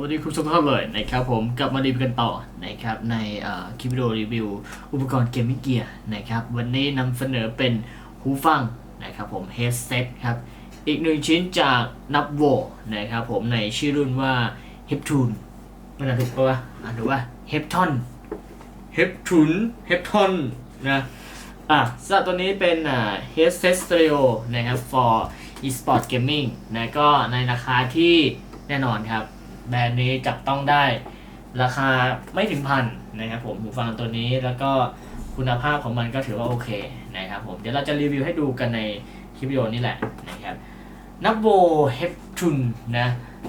วัสดีคุณผู้ชมทุกท่านเลยนะครับผมกลับมารีวิวกันต่อนะครับในคลิปวิดีโอรีวิว อุปกรณ์เกมมิ่งเกียร์นะครับวันนี้นำเสนอเป็นหูฟังนะครับผม headset ครับอีกหนึ่งชิ้นจากนับโวนะครับผมในชื่อรุ่นว่า Heptune มันอ่านถูกปะวะอ่านถูกปะ Hepton Heptune Hepton นะอะสำหรับตัวนี้เป็นอ่า headset stereo นะครับ for e-sport gaming นะก็ในราคาที่แน่นอนครับ แบรนด์นี้จับต้องได้ราคาไม่ถึงพันนะครับผมหูฟังตัวนี้แล้วก็คุณภาพของมันก็ถือว่าโอเคนะครับผม เดี๋ยวเราจะรีวิวให้ดูกันในคลิปวิดีโอนี้แหละนะครับนับโวเฮปทุนนะ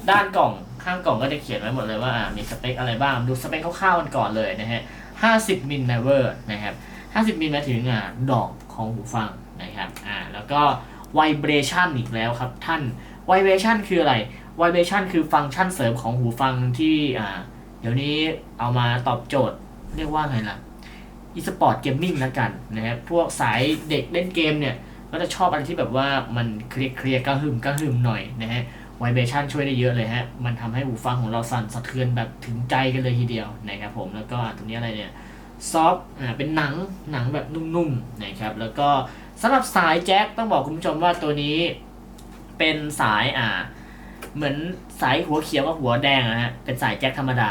ด้านกล่องข้างกล่องก็จะเขียนไว้หมดเลยว่ามีสเปคอะไรบ้าง ดูสเปคคร่าวๆกันก่อนเลยนะฮะ50มิลลิเวอร์นะครับ50มิลหมายถึงอ่าดอกของหูฟังนะครับอ่าแล้วก็ไวเบรชันอีกแล้วครับท่านไวเบรชันคืออะไร Vibration คือฟังก์ชันเสริมของหูฟังที่อ่าเดี๋ยวนี้เอามาตอบโจทย์เรียกว่าไงล่ะ e-sport gaming แล้วกันนะครับพวกสายเด็กเล่นเกมเนี่ยก็จะชอบอะไรที่แบบว่ามันเคลียร์เคลียร์กระหึ่มกระหึ่มหน่อยนะฮะ Vibration ช่วยได้เยอะเลยฮะ มันทำให้หูฟังของเราสั่นสะเทือนแบบถึงใจกันเลยทีเดียวนะครับผม แล้วก็ตรงนี้อะไรเนี่ยซอฟอ่าเป็นหนังหนังแบบนุ่มๆนะครับ แล้วก็สำหรับสายแจ็คต้องบอกคุณผู้ชมว่าตัวนี้เป็นสายอ่า เหมือนสายหัวเขียวกับหัวแดงนะฮะ เป็นสายแจ็คธรรมดา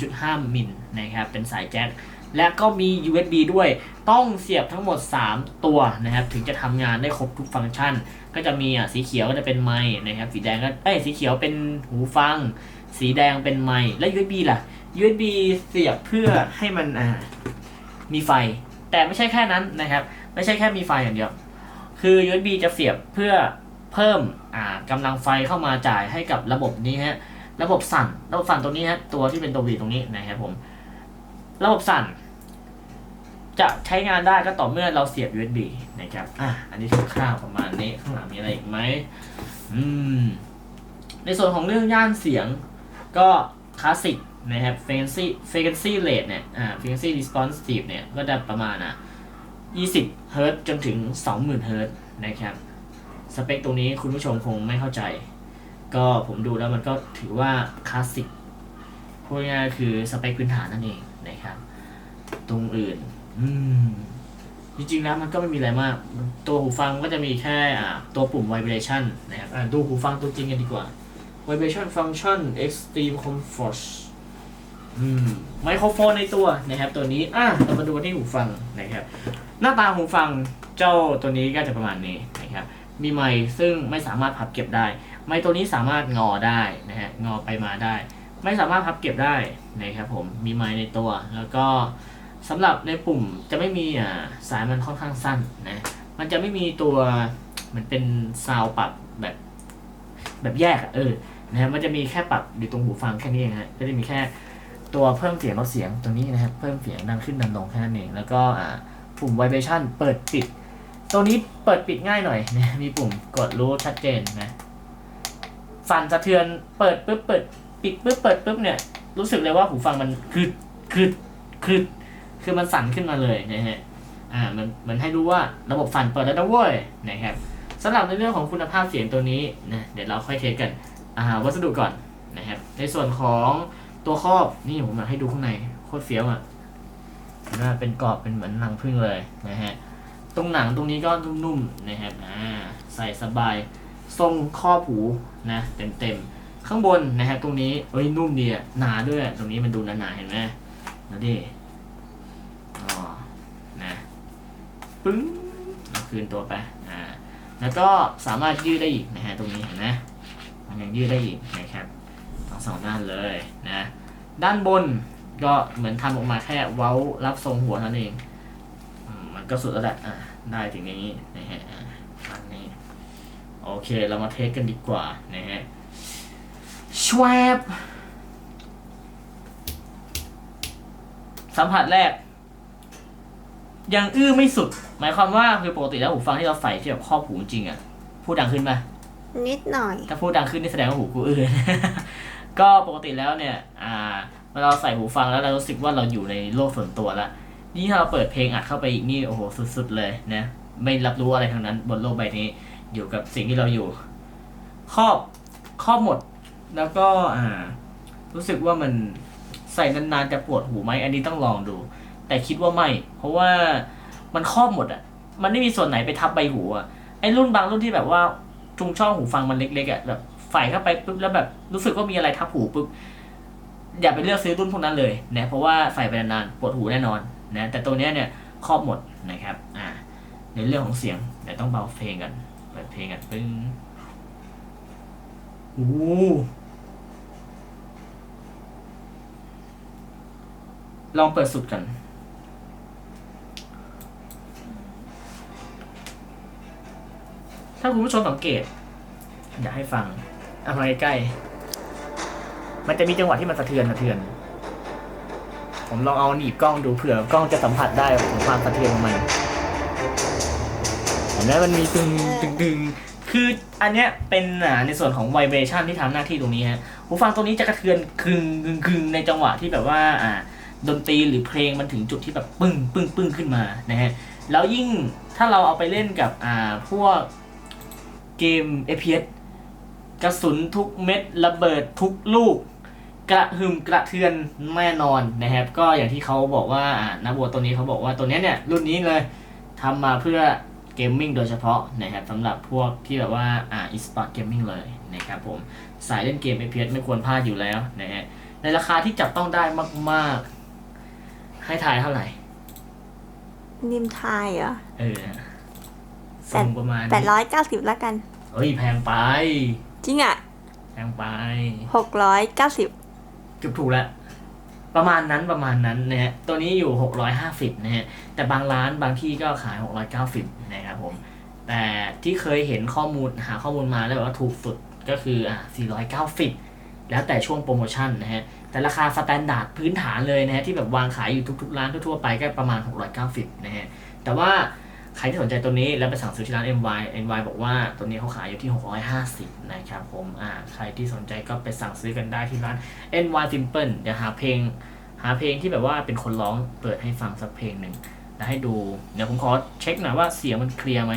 3.5 มิลนะครับ เป็นสายแจ็ค และก็มี USB ด้วย ต้องเสียบทั้งหมด 3 ตัวนะครับ ถึงจะทำงานได้ครบทุกฟังก์ชัน ก็จะมีอะสีเขียวก็จะเป็นไมค์นะครับ สีแดงก็ เอ้ย สีเขียวเป็นหูฟัง สีแดงเป็นไมค์และ USB ล่ะ USB เสียบเพื่อให้มันอ่า มีไฟ แต่ไม่ใช่แค่นั้นนะครับ ไม่ใช่แค่มีไฟอย่างเดียว คือ USB จะเสียบเพื่อ เพิ่มอ่ากำลังไฟเข้ามาจ่ายให้กับระบบนี้ฮะระบบสั่น ระบบสั่นตัวนี้ฮะตัวที่เป็นตัววีตรงนี้นะครับผม ระบบสั่น จะใช้งานได้ก็ต่อเมื่อเราเสียบ USB นะครับอะอันนี้คร่าวประมาณนี้ข้างหลังมีอะไรอีกไหมอืมในส่วนของเรื่องย่านเสียงก็คลาสสิกนะครับ frequency frequency rate เนี่ยอ่า frequency responsive เนี่ยก็จะประมาณอะ20 เฮิร์ตจนถึง 20,000 เฮิร์ตนะครับ สเปคตรงนี้คุณผู้ชมคงไม่เข้าใจ ก็ผมดูแล้วมันก็ถือว่าคลาสสิกพูดง่ายคือสเปคพื้นฐานนั่นเองนะครับ ตรงอื่น อืมจริงๆแล้วมันก็ไม่มีอะไรมาก ตัวหูฟังก็จะมีแค่อ่าตัวปุ่ม vibration นะครับดูหูฟังตัวจริงกันดีกว่า vibration function extreme comfort อืมไมโครโฟนในตัวนะครับ ตัวนี้อะเรามาดูกันที่หูฟังนะครับ หน้าตาหูฟังเจ้าตัวนี้ก็จะประมาณนี้ มีไมค์ซึ่งไม่สามารถพับเก็บได้ ไมค์ตัวนี้สามารถงอได้นะฮะงอไปมาได้ ไม่สามารถพับเก็บได้นะครับผมมีไมค์ในตัว แล้วก็สำหรับในปุ่มจะไม่มีอ่าสายมันค่อนข้างสั้นนะมันจะไม่มีตัวมือนเป็นซาวปรับแบบแบบแยกอะเออนะฮะมันจะมีแค่ปรับอยู่ตรงหูฟังแค่นี้เองฮะก็จะมีแค่ตัวเพิ่มเสียงลดเสียงตรงนี้นะครับเพิ่มเสียงดังขึ้นดังลงแค่นั้นเองแล้วก็อ่าปุ่ม vibration เปิดปิด ตัวนี้เปิดปิดง่ายหน่อยนะมีปุ่มกดรู้ชัดเจนนะสั่นสะเทือนเปิดปุ๊บเปิดปิดปุ๊บเปิดปุ๊บเนี่ย รู้สึกเลยว่าหูฟังมันคือคือคือคือมันสั่นขึ้นมาเลยนะฮะอ่ามันมันให้รู้ว่าระบบสั่นเปิดแล้วนะเว้ยนะครับสำหรับในเรื่องของคุณภาพเสียงตัวนี้นะเดี๋ยวเราค่อยเทสกันอ่าวัสดุก่อนนะครับ ในส่วนของตัวครอบนี่ผมอยากให้ดูข้างในโคตรเฟี้ยวอะเห็นไหมเป็นกรอบเป็นเหมือนหนังพึ่งเลยนะฮะ ตรงหนังตรงนี้ก็นุ่มๆนะครับอ่าใส่สบายทรงข้อผูนะเต็มๆ ข้างบนนะครับตรงนี้เอ้ยนุ่มดีอะหนาด้วยตรงนี้มันดูหนาๆเห็นไหมแล้วดิอ๋อนะปึ้งเอาคืนตัวไปอ่าแล้วก็สามารถยืดได้อีกนะฮะตรงนี้เห็นไหมมันยังยืดได้อีกนะครับทั้งสองด้านเลยนะด้านบนก็เหมือนทำออกมาแค่เว้ารับทรงหัวเท่านั้นเอง มมันก็สุดแล้วแหละอ่าได้ถึงนี้นะฮะอ่าอันนี้ โอเคเรามาเทสกันดีกว่านะฮะชวบสัมผัสแรก ยังอื้อไม่สุด หมายความว่าคือปกติแล้วหูฟังที่เราใส่ที่แบบครอบหูจริงอะพูดดังขึ้นไหมนิดหน่อย ถ้าพูดดังขึ้นนี่แสดงว่าหูกูอื้อก็ปกติแล้วเนี่ย อ่าเวลาเราใส่หูฟังแล้วเรารู้สึกว่าเราอยู่ในโลกส่วนตัวละ นี่ถ้าเราเปิดเพลงอัดเข้าไปอีกนี่โอ้โหสุดๆเลยนะไม่รับรู้อะไรทั้งนั้น บนโลกใบนี้ อยู่กับสิ่งที่เราอยู่ ครอบครอบหมด แล้วก็อ่า รู้สึกว่ามันใส่นานๆจะปวดหูไหมอันนี้ต้องลองดู แต่คิดว่าไม่ เพราะว่ามันครอบหมดอะ มันไม่มีส่วนไหนไปทับใบหูอะไอ้รุ่นบางรุ่นที่แบบว่าจุงช่องหูฟังมันเล็กๆอะแบบใส่เข้าไปปุ๊บแล้วแบบรู้สึกว่ามีอะไรทับหูปุ๊บอย่าไปเลือกซื้อรุ่นพวกนั้นเลยนะเพราะว่าใส่ไปนานๆปวดหูแน่นอน นะแต่ตัวเนี้ยเนี่ยครอบหมดนะครับอ่าในเรื่องของเสียงเดี๋ยวต้องเบาเพลงกันเปิดเพลงกันปึ้งโอ้โหลองเปิดสุดกันถ้าคุณผู้ชมสังเกต อยากให้ฟังเอามาใกล้ๆมันจะมีจังหวะที่มันสะเทือนสะเทือน ผมลองเอาหนีบกล้องดูเผื่อกล้องจะสัมผัสได้ถึงความสะเทือนของมันเห็นไหมมันมีตึงตึงตึงคืออันเนี้ยเป็นอ่าในส่วนของไวเบรชันที่ทำหน้าที่ตรงนี้ฮะหูฟังตัวนี้จะกระเทือนคึงคึงคึงในจังหวะที่แบบว่าอ่าดนตรีหรือเพลงมันถึงจุดที่แบบปึ้งปึ้งปึ้งขึ้นมานะฮะแล้วยิ่งถ้าเราเอาไปเล่นกับอ่าพวกเกม FPS กระสุนทุกเม็ดระเบิดทุกลูก กระหึ่มกระเทือนแน่นอนนะครับ ก็อย่างที่เขาบอกว่าอ่านักบวชตัวนี้เขาบอกว่าตัวเนี้ยเนี่ยรุ่นนี้เลยทำมาเพื่อเกมมิ่งโดยเฉพาะนะครับสำหรับพวกที่แบบว่าอ่าอีสปอร์ตเกมมิ่งเลยนะครับผมสายเล่นเกม FPS ไม่ควรพลาดอยู่แล้วนะฮะในราคาที่จับต้องได้มาก ๆ ให้ทายเท่าไหร่ นิมทายเหรอ เออทรงประมาณแปดร้อยเก้าสิบแล้วกันเฮ้ย แพงไป จริงอะ แพงไปหกร้อยเก้าสิบ เกือบถูกแล้วประมาณนั้นประมาณนั้นนะฮะตัวนี้อยู่ 650นะฮะแต่บางร้านบางที่ก็ขาย 690นะครับผม แต่ที่เคยเห็นข้อมูลหาข้อมูลมาแล้วแบบว่าถูกสุดก็คืออ่า490 แล้วแต่ช่วงโปรโมชั่นนะฮะแต่ราคาสแตนดาร์ดพื้นฐานเลยนะฮะที่แบบวางขายอยู่ทุกๆร้านทั่วๆไปก็ประมาณ 690นะฮะแต่ว่า ใครที่สนใจตัวนี้แล้วไปสั่งซื้อที่ร้าน MY MY บอกว่าตัวนี้เขาขายอยู่ที่ 650 นะครับผมอ่าใครที่สนใจก็ไปสั่งซื้อกันได้ที่ร้าน NY Simple เดี๋ยวหาเพลง หาเพลงที่แบบว่าเป็นคนร้องเปิดให้ฟังสักเพลงหนึ่งแล้วให้ดู เดี๋ยวผมขอเช็คหน่อยว่าเสียงมันเคลียร์ไหม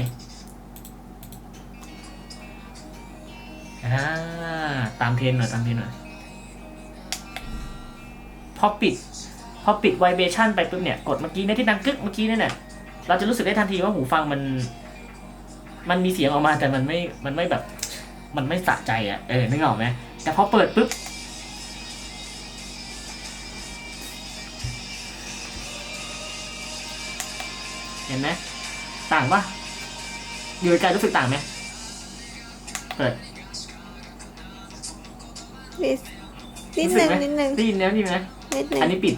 อ่าตามเทรนหน่อยตามเทรนหน่อยพอปิด พอปิดไวเบชั่นไปปุ๊บเนี่ย กดเมื่อกี้เนี่ยที่ดังกึกเมื่อกี้นี่เนี่ย เราจะรู้สึกได้ทันทีว่าหูฟังมัน มันมีเสียงออกมาแต่มันไม่ มันไม่แบบ มันไม่สะใจอะเออนึกออกไหมแต่พอเปิดปุ๊บเห็นไหมต่างปะอยู่ไกลๆรู้สึกต่างไหมเปิดนิดนิดรู้นึสึกงไหมนิดนึงได้ยินแล้วนี่ไหมนิดนึงอันนี้ปิด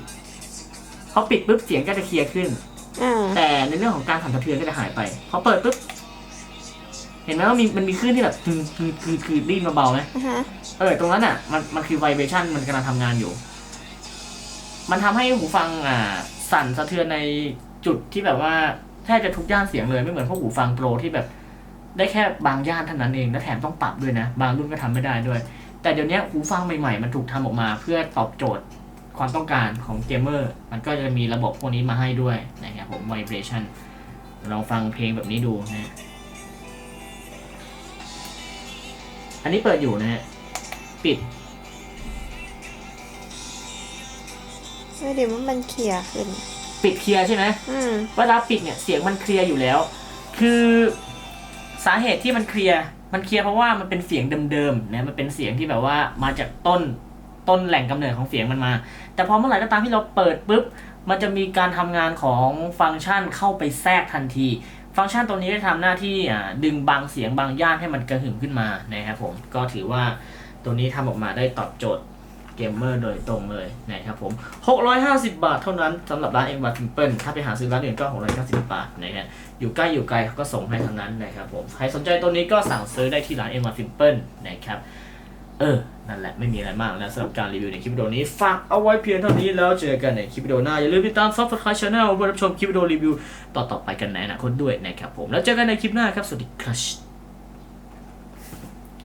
พอปิดปุ๊บเสียงก็จะเคลียร์ขึ้น อ่าแต่ในเรื่องของการสั่นสะเทือนก็จะหายไปพอเปิดปุ๊บเห็นไหมว่ามีมันมีคลื่นที่แบบคือคือคือคือรีบมาเบาไหมอ่าฮะเออตรงนั้นอะมันมันคือไวเบชั่นมันกำลังทำงานอยู่ มันทำให้หูฟังอ่า สั่นสะเทือนในจุดที่แบบว่าแทบจะทุกย่านเสียงเลยไม่เหมือนพวกหูฟังโปรที่แบบ ได้แค่บางย่านเท่านั้นเองและแถมต้องปรับด้วยนะ บางรุ่นก็ทำไม่ได้ด้วย แต่เดี๋ยวนี้หูฟังใหม่ๆ มันถูกทำออกมาเพื่อตอบโจทย์ ความต้องการของเกมเมอร์มันก็จะมีระบบพวกนี้มาให้ด้วยนะครับผมไวเบชั่นลองฟังเพลงแบบนี้ดูนะฮะอันนี้เปิดอยู่นะฮะ ปิดไม่เดี๋ยวว่ามันเคลียร์ขึ้น ปิดเคลียร์ใช่ไหมอืมเวลาปิดเนี่ยเสียงมันเคลียร์อยู่แล้ว คือสาเหตุที่มันเคลียร์ มันเคลียร์เพราะว่ามันเป็นเสียงเดิมๆนะ มันเป็นเสียงที่แบบว่ามาจากต้น ต้นแหล่งกำเนิดของเสียงมันมา แต่พอเมื่อไหร่ก็ตามที่เราเปิดปุ๊บมันจะมีการทำงานของฟังก์ชันเข้าไปแทรกทันที ฟังก์ชันตัวนี้จะทำหน้าที่ดึงบางเสียงบางย่านให้มันกระหึ่มขึ้นมานะครับผมก็ถือว่าตัวนี้ทำออกมาได้ตอบโจทย์เกมเมอร์โดยตรงเลยนะครับผม 650 บาทเท่านั้นสำหรับร้านเอ็มบาทิมเปิลถ้าไปหาซื้อร้านอื่นก็ 690 บาทนะฮะอยู่ใกล้อยู่ไกลเขาก็ส่งให้เท่านั้นนะครับผม ใครสนใจตัวนี้ก็สั่งซื้อได้ที่ร้านเอ็มบาทิมเปิลนะครับ เออ นั่นแหละ ไม่มีอะไรมากแล้วสำหรับการรีวิวในคลิปวิดีโอนี้ ฝากเอาไว้เพียงเท่านี้แล้วเจอกันในคลิปวิดีโอหน้า อย่าลืมติดตาม Subscribe Channel เพื่อรับชมคลิปวิดีโอรีวิวต่อๆไปกันในอนาคตด้วยนะครับผม แล้วเจอกันในคลิปหน้าครับ สวัสดีครับ